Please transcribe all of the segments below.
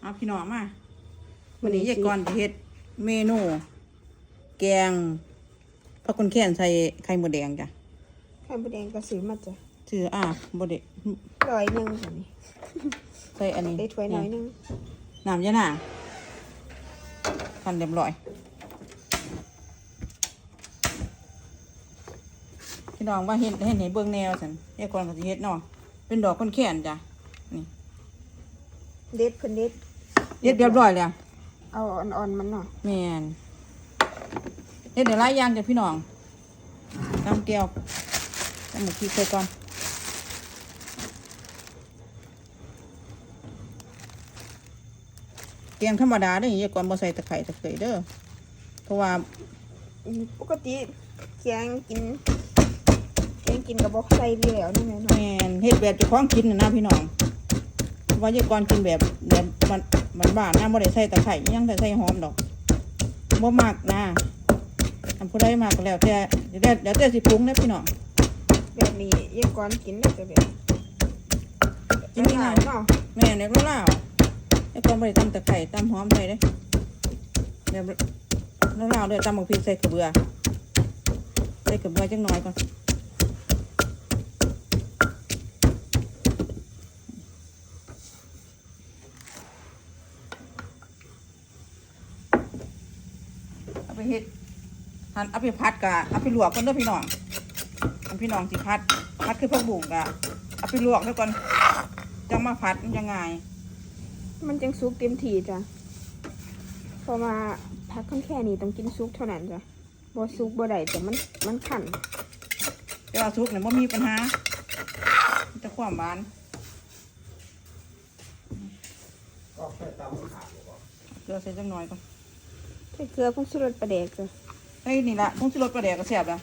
เอาพี่น้องมาวันนี้ยายกรจะเฮ็ดเมนู แกงผักกุนแค้นใส่ไข่มดแดงจ้ะไข่มดแดงกระสือมาจ้ะชื่ออะบ่ได้ร้อยหนึ่งจ้ะนี่ใส่อันนี้ได้ถ้วยน้อยหนึงน้ำยะนางคันเรียบร้อยพี่น้องว่าเห็นเห็นเห็นเบิ่งแนวสันยายกรก็สิเฮ็ดเนาะเป็นดอกกุนแค้นจ้ะนี่เด็ดเพิ่นเด็ด เฮ็ดเรียบร้อยแล้วเอาอ่อนๆมันเนาะแม่นเฮ็ดเดี๋ยวหลายอย่างจ้ะพี่น้องตำแก้วตำหมูพริกใส่ก่อนแกงธรรมดาเด้ออย่าก่อนบ่ใส่ตะไคร้ตะเกียเด้อเพราะว่าอืมปกติแกงกินแกงกินกับบอกใส่ดีแล้วนี่แม่เนาะแม่นเฮ็ดแบบเจ้าของกินน่ะนะพี่น้องเพราะว่าอย่าก่อนกินแบบแบบมันมัน บ้านนะบ่ได้ใส่ตะไคร้อิหยังแต่ใส่หอมดอกบ่มักนะอันผู้ใดมักก็แล้วแต่เดี๋ยวแต่เดี๋ยวแต่สิปรุงเด้อพี่น้องแบบนี้ยายก่อนกินได้จะแบบกินง่ายเนาะแม่ในรู้ล่าวไอ้กอนบริตำตะไคร่ตำหอมใส่เด้เดี๋ยวรู้ล่าวเดี๋ยวตำหมกพริกใส่กระเบือใส่กระเบือจังน้อยก่อน ไปเฮ็ดหันเอาไปพัดกะเอาไปลวกก่อนเด้อพี่น้องอันพี่น้องสิพัด พัดคือพวกบุ๋งกะเอาไปลวกแล้วก่อนจังมาพัดมันจะง่ายมันจังสุกเต็มที่จ้ะเพราะว่าพักข้างแค่นี้ต้องกินซุกเท่านั้นจ้ะบ่ซุกบ่ได้แต่มันมันขันแต่ว่าซุปเนี่ยว่ามีปัญหามันจะความหวานเกลือใส่จังหน่อยก่อนใส่เกลือผงชูรสปลาแดกจ้ะเฮ้ยนี่ละผงชูรสปลาแดกก็แซ่บละ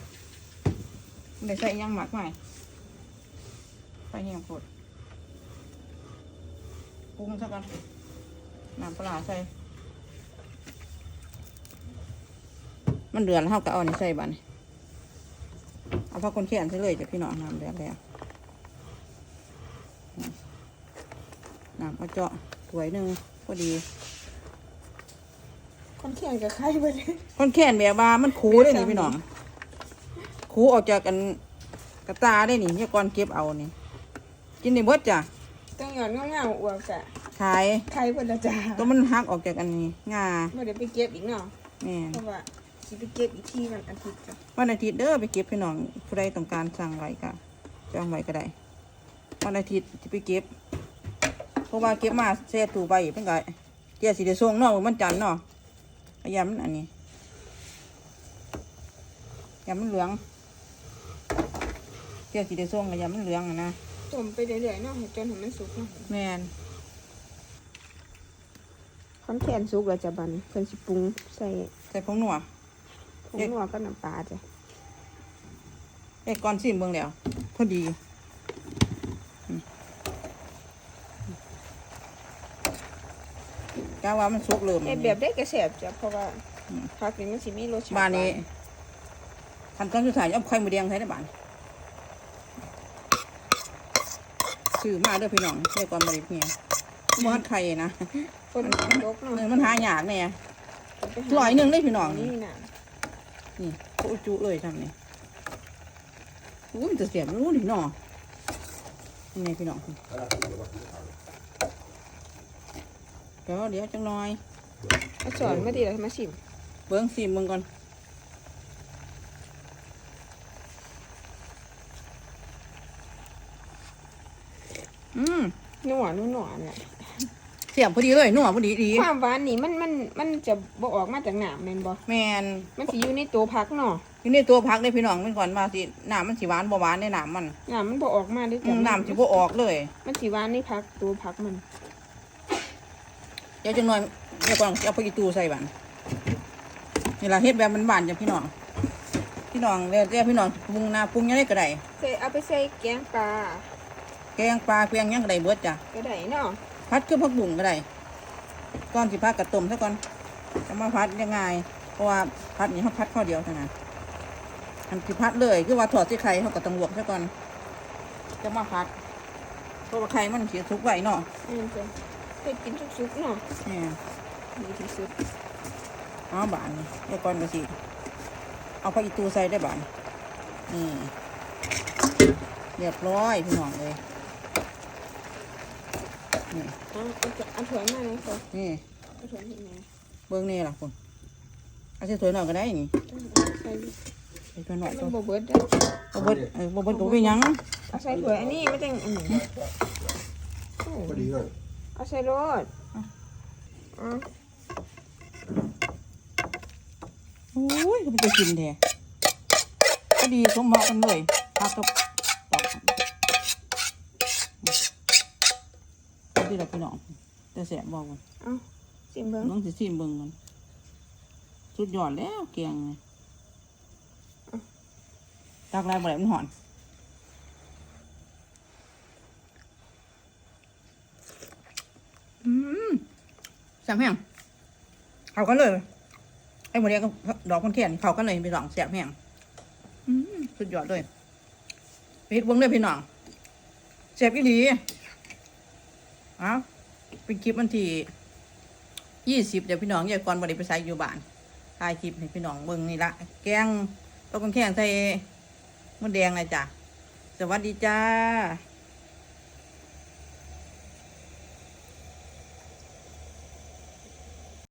ไม่ได้ใส่อิหยังหมักใหม่ไปเหี่ยงโคตรปรุงซะก่อนน้ำปลาร้าใส่ มันเดือดแล้วเราก็เอาอันนี้ใส่บัดนเอาผักคนแขนใส่เลยจ้ะพี่น้องน้ำเดือดแล้วน้ำเอาเจาะถ้วยหนึ่งพอดี คนแข่งกับใครบ่ได้คนแขนแบบว่ามันคูได้นี่พี่น้องคูออกจากกันกระตาได้นี่เนี่ยก่อนเก็บเอานี่ กินในเบิดจ้ะต้องหย่อนเงาๆอวกจ้ะขายใครเพิ่นละจ้ะตัวมันหักออกจากอันนี้งาบ่ได้ไปเก็บอีกเนาะแม่นเพราะว่าสิไปเก็บอีกทีวันอาทิตย์จ้ะวันอาทิตย์เด้อไปเก็บพี่น้องผู้ใดต้องการสั่งไว้ก็จองไว้ก็ได้วันอาทิตย์จะไปเก็บเพราะว่าเก็บมาแช่ตู้ใบเป็นไงเจ้าสิได้ส่งเนาะมันจันทร์เนาะพ ยายามมันอันนี้ยามมันเหลืองเจ้าสิได้ส่งก็ยามมันเหลืองอะนะต้มไปเรื่อยๆเนาะให้จนให้มันสุกเนาะแม่นคอนแคนสุกแล้วจ้ะบัดนี้เพิ่นสิปรุงใส่ใส่ผงนัวผงนัวกับน้ำปลาจ้ะเอ้ยก่อนสิเบิ่งแล้วพอดีอืม กะว่ามันสุกเริ่มเฮ็ดแบบได้ก็แซ่บจ้ะเพราะว่าอืมผักนี่มันสิมีรสชาติบ้านนี้หวทันตอนสุดท้ายเอาไข่หมูแดงใส่ในบ้านซื้อมาเด้อพี่น้องใส่ก่อนบริเพียบ่ฮัดไข่นะคนตกเนาะเออมันหายากแน่ไปหาร้อยหนึ่งได้พี่น้องนี่นี่น่ะนี่โคจุเลยทำนี่อู้มันจะเสียบรู้ดิน้องนี่ไงพี่น้องเดี๋ยวเดี๋ยวจังหน่อย เอาสอนมาดิแล้วมาชิมเบิ้งซีมเบิ้งก่อนอืมนัวนัวนัวเนี่ยเสียบพอดีเลยนัวพอดีดีความหวานนี่มันมันมันจะบ่ออกมาจากน้ำแม่นบ่แมนมันสิอยู่ในตัวผักเนาะอยู่ในตัวพักได้พี่น้องเป็นก่อนมาสิน้ำมันสีหวานบ่หวานในน้ำมันน้ำมันบ่ออกมาเด้ออืจ้ะมน้ำสิบ่ออกเลย มันสิหวานในผักตัวผักมันเดี๋ยวจังหน่อยเดี๋ยวก่อนเอาไปกีตูใส่บันนี่ละเฮ็ดแบบมันบานๆจ้ะพี่น้อง พี่น้องเดี๋ยวเดี๋ยวพี่น้องปรุงหน้าปรุงยังไงก็ได้ใส่เอาไปใส่แกงปลา แกงปลาเพียงยังก็ได้เบิดจ้ะก็ได้เนาะพัดคือผักบุ้งก็ได้ก่อนสิพักกระต้มซะก่อนจะมาพัดยังไงเพราะว่าพัดนี่เขาพัดข้อเดียวเท่านั้นอันสิพัดเลยคือว่าถอดที่ไข่เขาก็ต้องลวกซะก่อนจะมาพัดเพราะว่าไข่มันเสียทุกไว้เนาะ แม่นจ้ะแต่ยกินซุกๆเนาะแม่ดีที่สุดเอาบานเดี๋ยวก่อนก็สิเอาผักอีตูใส่ได้บานนี่เรียบร้อยพี่น้องเลยนี่อะเอาจะเอาถ้วยมาเลยค่ะนี่เอาถ้วยที่ไหนเบิ้งนี่ล่ะคุณเอาใส่ถ้วยหน่อยก็ได้นี่ใส่ใส่ถ้วยหน่อยมัตัวนบ่เบิดเด้อบ่เบิดเออบ่เบิดก็บ่เป็นหยังเอาใส่ถ้วยอันนี้ไม่ต้องอันนี้พอดีเลย เอาใส่รถอะโอ้ยมันจะกินแท้ก็ดีสมเหมาะกันเลยพักกับดอกนี่ล่ะพี่น้องแต่แสบบอกมันเอาสิเบิ่งน้องสิซีมเบิ่งมันสุดยอดแล้วเกียงนี่ตักลายบ่ได้มันหอน อืม สามแห้งเขากันเลยไอ้หมเรียกกับดอกคนแขนเขากันเลยพี่น้องแสบแห้งอืมสุดยอดเลยไปเฮ็ดเบิ่งเลยพี่น้องแสบอีหลีเอ้าเป็นคลิปวันที่ยี่สิบเดี๋ยวพี่น้องอย่าก่อนบริไปใส่อยู่บ้านถ่ายคลิปให้พี่น้องเบิ่งนี่ละแกงตกกันแข้งใส่มดแดงเลยจ้ะสวัสดีจ้า